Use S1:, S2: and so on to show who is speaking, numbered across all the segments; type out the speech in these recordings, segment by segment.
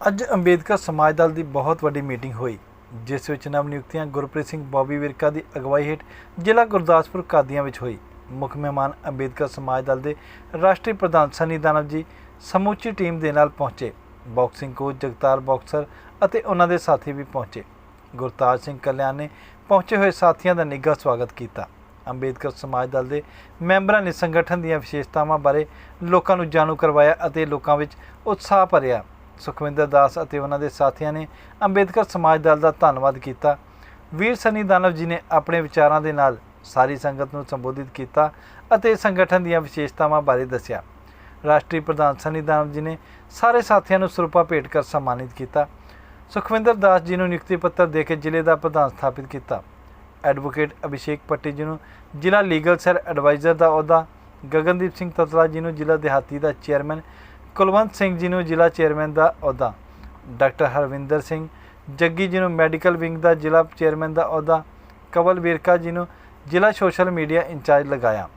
S1: ਅੱਜ ਅੰਬੇਦਕਰ ਸਮਾਜ ਦਲ ਦੀ ਬਹੁਤ ਵੱਡੀ ਮੀਟਿੰਗ ਹੋਈ, ਜਿਸ ਵਿੱਚ ਨਵ ਨਿਯੁਕਤੀਆਂ ਗੁਰਪ੍ਰੀਤ ਸਿੰਘ ਬੋਬੀ ਵਿਰਕਾ ਦੀ ਅਗਵਾਈ ਹੇਠ ਜ਼ਿਲ੍ਹਾ ਗੁਰਦਾਸਪੁਰ ਕਾਦੀਆਂ ਵਿੱਚ ਹੋਈ। ਮੁੱਖ ਮਹਿਮਾਨ ਅੰਬੇਦਕਰ ਸਮਾਜ ਦਲ ਦੇ ਰਾਸ਼ਟਰੀ ਪ੍ਰਧਾਨ ਸਨੀ ਦਾਨਵ ਜੀ ਸਮੁੱਚੀ ਟੀਮ ਦੇ ਨਾਲ ਪਹੁੰਚੇ। ਬਾਕਸਿੰਗ ਕੋਚ ਜਗਤਾਰ ਬਾਕਸਰ ਅਤੇ ਉਹਨਾਂ ਦੇ ਸਾਥੀ ਵੀ ਪਹੁੰਚੇ। ਗੁਰਤਾਜ ਸਿੰਘ ਕਲਿਆਣ ਨੇ ਪਹੁੰਚੇ ਹੋਏ ਸਾਥੀਆਂ ਦਾ ਨਿੱਘਾ ਸਵਾਗਤ ਕੀਤਾ। ਅੰਬੇਦਕਰ ਸਮਾਜ ਦਲ ਦੇ ਮੈਂਬਰਾਂ ਨੇ ਸੰਗਠਨ ਦੀਆਂ ਵਿਸ਼ੇਸ਼ਤਾਵਾਂ ਬਾਰੇ ਲੋਕਾਂ ਨੂੰ ਜਾਣੂ ਕਰਵਾਇਆ ਅਤੇ ਲੋਕਾਂ ਵਿੱਚ ਉਤਸ਼ਾਹ ਭਰਿਆ। ਸੁਖਵਿੰਦਰ ਦਾਸ ਅਤੇ ਉਹਨਾਂ ਦੇ ਸਾਥੀਆਂ ਨੇ ਅੰਬੇਦਕਰ ਸਮਾਜ ਦਲ ਦਾ ਧੰਨਵਾਦ ਕੀਤਾ। ਵੀਰ ਸਨੀ ਦਾਨਵ ਜੀ ਨੇ ਆਪਣੇ ਵਿਚਾਰਾਂ ਦੇ ਨਾਲ ਸਾਰੀ ਸੰਗਤ ਨੂੰ ਸੰਬੋਧਿਤ ਕੀਤਾ ਅਤੇ ਸੰਗਠਨ ਦੀਆਂ ਵਿਸ਼ੇਸ਼ਤਾਵਾਂ ਬਾਰੇ ਦੱਸਿਆ। ਰਾਸ਼ਟਰੀ ਪ੍ਰਧਾਨ ਸਨੀ ਦਾਨਵ ਜੀ ਨੇ ਸਾਰੇ ਸਾਥੀਆਂ ਨੂੰ ਸਰੂਪਾ ਭੇਟ ਕਰ ਸਨਮਾਨਿਤ ਕੀਤਾ। ਸੁਖਵਿੰਦਰ ਦਾਸ ਜੀ ਨੂੰ ਨਿਯੁਕਤੀ ਪੱਤਰ ਦੇ ਕੇ ਜ਼ਿਲ੍ਹੇ ਦਾ ਪ੍ਰਧਾਨ ਸਥਾਪਿਤ ਕੀਤਾ। ਐਡਵੋਕੇਟ ਅਭਿਸ਼ੇਕ ਪੱਟੀ ਜੀ ਨੂੰ ਜ਼ਿਲ੍ਹਾ ਲੀਗਲ ਸੈਲ ਐਡਵਾਈਜ਼ਰ ਦਾ ਅਹੁਦਾ। ਗਗਨਦੀਪ ਸਿੰਘ ਤਤਲਾ ਜੀ ਨੂੰ ਜ਼ਿਲ੍ਹਾ ਦਿਹਾਤੀ ਦਾ ਚੇਅਰਮੈਨ। ਕੁਲਵੰਤ ਸਿੰਘ ਜੀ ਨੂੰ ਜ਼ਿਲ੍ਹਾ ਚੇਅਰਮੈਨ ਦਾ ਅਹੁਦਾ, ਡਾਕਟਰ ਹਰਵਿੰਦਰ ਸਿੰਘ ਜੱਗੀ ਜੀ ਨੂੰ ਮੈਡੀਕਲ ਵਿੰਗ ਦਾ ਜ਼ਿਲ੍ਹਾ ਚੇਅਰਮੈਨ ਦਾ ਅਹੁਦਾ, ਕਵਲ ਵਿਰਕਾ ਜੀ ਨੂੰ ਜ਼ਿਲ੍ਹਾ ਸੋਸ਼ਲ ਮੀਡੀਆ ਇੰਚਾਰਜ ਲਗਾਇਆ।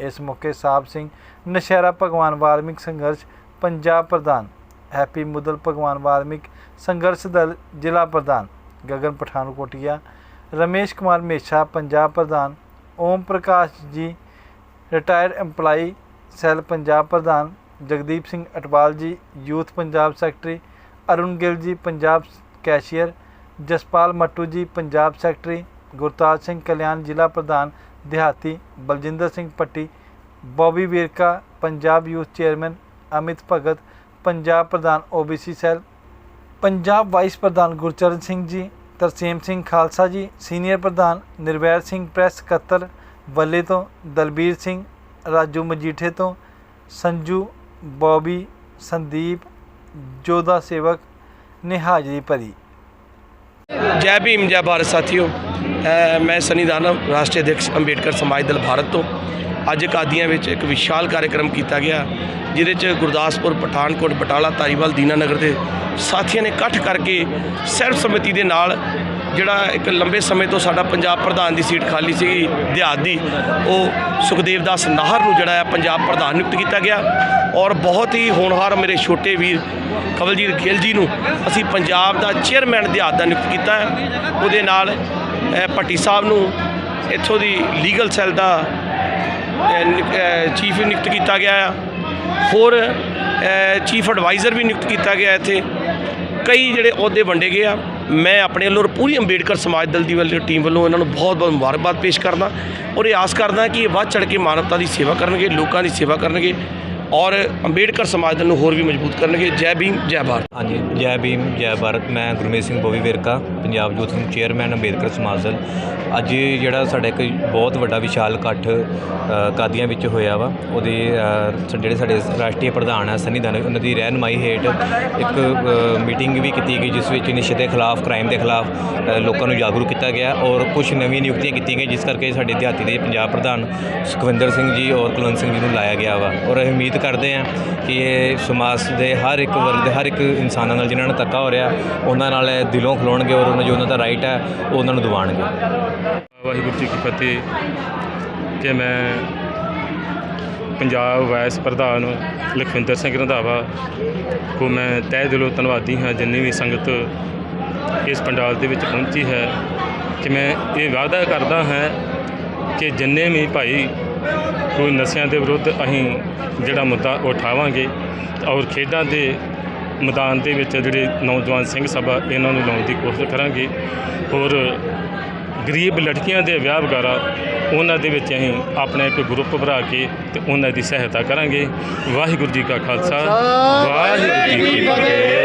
S1: ਇਸ- ਮੌਕੇ ਸਾਹਿਬ ਸਿੰਘ ਨਸ਼ਹਿਰਾ ਭਗਵਾਨ ਵਾਲਮਿਕ ਸੰਘਰਸ਼ ਪੰਜਾਬ ਪ੍ਰਧਾਨ, ਹੈਪੀ ਮੁਦਲ ਭਗਵਾਨ ਵਾਲਮਿਕ ਸੰਘਰਸ਼ ਦਲ ਜ਼ਿਲ੍ਹਾ ਪ੍ਰਧਾਨ, ਗਗਨ ਪਠਾਨਕੋਟੀਆ, ਰਮੇਸ਼ ਕੁਮਾਰ ਮੇਸ਼ਾ ਪੰਜਾਬ ਪ੍ਰਧਾਨ, Om Prakash ji retired EMPLOYE cell Punjab ਪ੍ਰਧਾਨ Jagdeep Singh Atwal ji, youth Punjab secretary, Arun Gill ji, Punjab cashier, Jaspal Mattu ji, Punjab secretary, Gurtaj Singh Kalyan, ਜ਼ਿਲ੍ਹਾ ਪ੍ਰਧਾਨ ਦਿਹਾਤੀ, Baljinder Singh Patti Bobby Virka, Punjab youth chairman Amit Bhagat, Punjab ਪ੍ਰਧਾਨ OBC cell, Punjab vice ਪ੍ਰਧਾਨ ਗੁਰਚਰਨ ਸਿੰਘ ਜੀ, ਤਰਸੇਮ ਸਿੰਘ ਖਾਲਸਾ ਜੀ, senior ਪ੍ਰਧਾਨ Nirvair Singh press ਸਕੱਤਰ ਵੱਲੇ ਤੋਂ ਦਲਬੀਰ ਸਿੰਘ, ਰਾਜੂ ਮਜੀਠੇ ਤੋਂ ਸੰਜੂ ਬੌਬੀ, ਸੰਦੀਪ ਜੋਧਾ ਸੇਵਕ ਨੇ ਹਾਜ਼ਰੀ ਭਰੀ।
S2: ਜੈ ਭੀਮ, ਜੈ ਭਾਰਤ ਸਾਥੀਓ। ਮੈਂ ਸਨੀ ਦਾਨਵ, ਰਾਸ਼ਟਰੀ ਅਧਿਕਸ਼ ਅੰਬੇਡਕਰ ਸਮਾਜ ਦਲ ਭਾਰਤ ਤੋਂ। ਅੱਜ ਕਾਦੀਆਂ ਵਿੱਚ ਇੱਕ ਵਿਸ਼ਾਲ ਕਾਰਜਕ੍ਰਮ ਕੀਤਾ ਗਿਆ, ਜਿਹਦੇ 'ਚ ਗੁਰਦਾਸਪੁਰ, ਪਠਾਨਕੋਟ, ਬਟਾਲਾ, ਧਾਰੀਵਾਲ ਦੀਨਾਨਗਰ ਦੇ ਸਾਥੀਆਂ ਨੇ ਇਕੱਠ ਕਰਕੇ ਸਰਵ ਸਮਿਤੀ ਦੇ ਨਾਲ ਜਿਹੜਾ ਇੱਕ ਲੰਬੇ ਸਮੇਂ ਤੋਂ ਸਾਡਾ ਪੰਜਾਬ ਪ੍ਰਧਾਨ ਦੀ ਸੀਟ ਖਾਲੀ ਸੀਗੀ ਦਿਹਾਤ ਦੀ ਉਹ ਸੁਖਦੇਵ ਦਾਸ ਨਾਹਰ ਨੂੰ ਜਿਹੜਾ ਹੈ ਪੰਜਾਬ ਪ੍ਰਧਾਨ ਨਿਯੁਕਤ ਕੀਤਾ ਗਿਆ। ਔਰ ਬਹੁਤ ਹੀ ਹੋਣਹਾਰ ਮੇਰੇ ਛੋਟੇ ਵੀਰ ਕਵਲਜੀਤ ਗਿੱਲ ਜੀ ਨੂੰ ਅਸੀਂ ਪੰਜਾਬ ਦਾ ਚੇਅਰਮੈਨ ਦਿਹਾਤ ਦਾ ਨਿਯੁਕਤ ਕੀਤਾ ਹੈ। ਉਹਦੇ ਨਾਲ ਅ, ਭੱਟੀ ਸਾਹਿਬ ਨੂੰ ਇੱਥੋਂ ਦੀ ਲੀਗਲ ਸੈੱਲ ਦਾ ਚੀਫ ਨਿਯੁਕਤ ਕੀਤਾ ਗਿਆ ਆ। ਹੋਰ ਚੀਫ ਐਡਵਾਈਜ਼ਰ ਵੀ ਨਿਯੁਕਤ ਕੀਤਾ ਗਿਆ ਇੱਥੇ। ਕਈ ਜਿਹੜੇ ਅਹੁਦੇ ਵੰਡੇ ਗਏ ਆ। ਮੈਂ ਆਪਣੇ ਵੱਲੋਂ ਔਰ ਪੂਰੀ ਅੰਬੇਡਕਰ ਸਮਾਜ ਦਲ ਦੀ ਵੱਲੋਂ, ਟੀਮ ਵੱਲੋਂ ਇਹਨਾਂ ਨੂੰ ਬਹੁਤ ਬਹੁਤ ਮੁਬਾਰਕਬਾਦ ਪੇਸ਼ ਕਰਦਾ। ਔਰ ਇਹ ਆਸ ਕਰਦਾ ਕਿ ਇਹ ਵੱਧ ਚੜ ਕੇ ਮਾਨਵਤਾ ਦੀ ਸੇਵਾ ਕਰਨਗੇ, ਲੋਕਾਂ ਦੀ ਸੇਵਾ ਕਰਨਗੇ। ਔਰ ਅੰਬੇਡਕਰ ਸਮਾਜ ਦਲ ਨੂੰ ਹੋਰ ਵੀ ਮਜ਼ਬੂਤ ਕਰਨਗੇ। ਜੈ ਭੀਮ, ਜੈ ਭਾਰਤ।
S3: ਹਾਂਜੀ, ਜੈ ਭੀਮ, ਜੈ ਭਾਰਤ। ਮੈਂ ਗੁਰਮੀਤ ਸਿੰਘ ਬੋਵੀ ਵਿਰਕਾ, ਪੰਜਾਬ ਯੂਥ ਨੂੰ ਚੇਅਰਮੈਨ, ਅੰਬੇਡਕਰ ਸਮਾਜ ਦਲ। ਅੱਜ ਜਿਹੜਾ ਸਾਡਾ ਇੱਕ ਬਹੁਤ ਵੱਡਾ ਵਿਸ਼ਾਲ ਇਕੱਠ ਕਾਦੀਆਂ ਵਿੱਚ ਹੋਇਆ ਵਾ, ਉਹਦੇ ਜਿਹੜੇ ਸਾਡੇ ਰਾਸ਼ਟਰੀ ਪ੍ਰਧਾਨ ਆ, ਸਨੀ ਦਾਨ ਉਹਨਾਂ ਦੀ ਰਹਿਨਮਾਈ ਹੇਠ ਇੱਕ ਮੀਟਿੰਗ ਵੀ ਕੀਤੀ ਗਈ, ਜਿਸ ਵਿੱਚ ਨਸ਼ੇ ਦੇ ਖਿਲਾਫ, ਕ੍ਰਾਈਮ ਦੇ ਖਿਲਾਫ ਲੋਕਾਂ ਨੂੰ ਜਾਗਰੂਕ ਕੀਤਾ ਗਿਆ ਔਰ ਕੁਝ ਨਵੀਆਂ ਨਿਯੁਕਤੀਆਂ ਕੀਤੀਆਂ ਗਈਆਂ, ਜਿਸ ਕਰਕੇ ਸਾਡੇ ਦਿਹਾਤੀ ਦੇ ਪੰਜਾਬ ਪ੍ਰਧਾਨ ਸੁਖਵਿੰਦਰ ਸਿੰਘ ਜੀ ਔਰ ਕੁਲਵੰਤ ਸਿੰਘ ਜੀ ਨੂੰ ਲਾਇਆ ਗਿਆ ਵਾ। ਔਰ ਅਸੀਂ ਉਮੀਦ ਕਰਦੇ ਹਾਂ ਕਿ ਇਹ ਸਮਾਜ ਦੇ ਹਰ ਇੱਕ ਵਰਗ ਦੇ ਹਰ ਇੱਕ ਇਨਸਾਨਾਂ ਨਾਲ ਜਿਨ੍ਹਾਂ ਨਾਲ ਧੱਕਾ ਹੋ ਰਿਹਾ, ਉਹਨਾਂ ਨਾਲ ਇਹ ਦਿਲੋਂ ਖਲੋਣਗੇ ਔਰ ਉਹਨਾਂ ਜੋ ਉਹਨਾਂ ਦਾ ਰਾਈਟ ਹੈ, ਉਹ ਉਹਨਾਂ ਨੂੰ ਦਿਵਾਉਣਗੇ
S4: ਵਾਹਿਗੁਰੂ ਜੀ ਕੀ ਫਤਿਹ। ਕਿ ਮੈਂ ਪੰਜਾਬ ਵਾਇਸ ਪ੍ਰਧਾਨ ਲਖਵਿੰਦਰ ਸਿੰਘ ਰੰਧਾਵਾ ਕੋ ਮੈਂ ਤਹਿ ਦਿਲੋਂ ਧੰਨਵਾਦੀ ਹਾਂ, ਜਿੰਨੀ ਵੀ ਸੰਗਤ ਇਸ ਪੰਡਾਲ ਦੇ ਵਿੱਚ ਪਹੁੰਚੀ ਹੈ, ਕਿ ਮੈਂ ਇਹ ਵਾਅਦਾ ਕਰਦਾ ਹਾਂ ਕਿ ਜਿੰਨੇ ਵੀ ਭਾਈ ਕੋਈ ਨਸ਼ਿਆਂ ਦੇ ਵਿਰੁੱਧ ਅਸੀਂ ਜਿਹੜਾ ਮੁੱਦਾ ਉਠਾਵਾਂਗੇ ਔਰ ਖੇਡਾਂ ਦੇ ਮੈਦਾਨ ਦੇ ਵਿੱਚ ਜਿਹੜੇ ਨੌਜਵਾਨ ਸਿੰਘ ਸਭਾ ਇਹਨਾਂ ਨੂੰ ਲਾਉਣ ਦੀ ਕੋਸ਼ਿਸ਼ ਕਰਾਂਗੇ। ਔਰ ਗਰੀਬ ਲੜਕੀਆਂ ਦੇ ਵਿਆਹ ਵਗੈਰਾ ਉਹਨਾਂ ਦੇ ਵਿੱਚ ਅਸੀਂ ਆਪਣਾ ਇੱਕ ਗਰੁੱਪ ਬਣਾ ਕੇ ਤੇ ਉਹਨਾਂ ਦੀ ਸਹਾਇਤਾ ਕਰਾਂਗੇ। ਵਾਹਿਗੁਰੂ ਜੀ ਕਾ ਖਾਲਸਾ ਵਾਹਿਗੁਰੂ ਜੀ ਕੀ ਫਤਿਹ।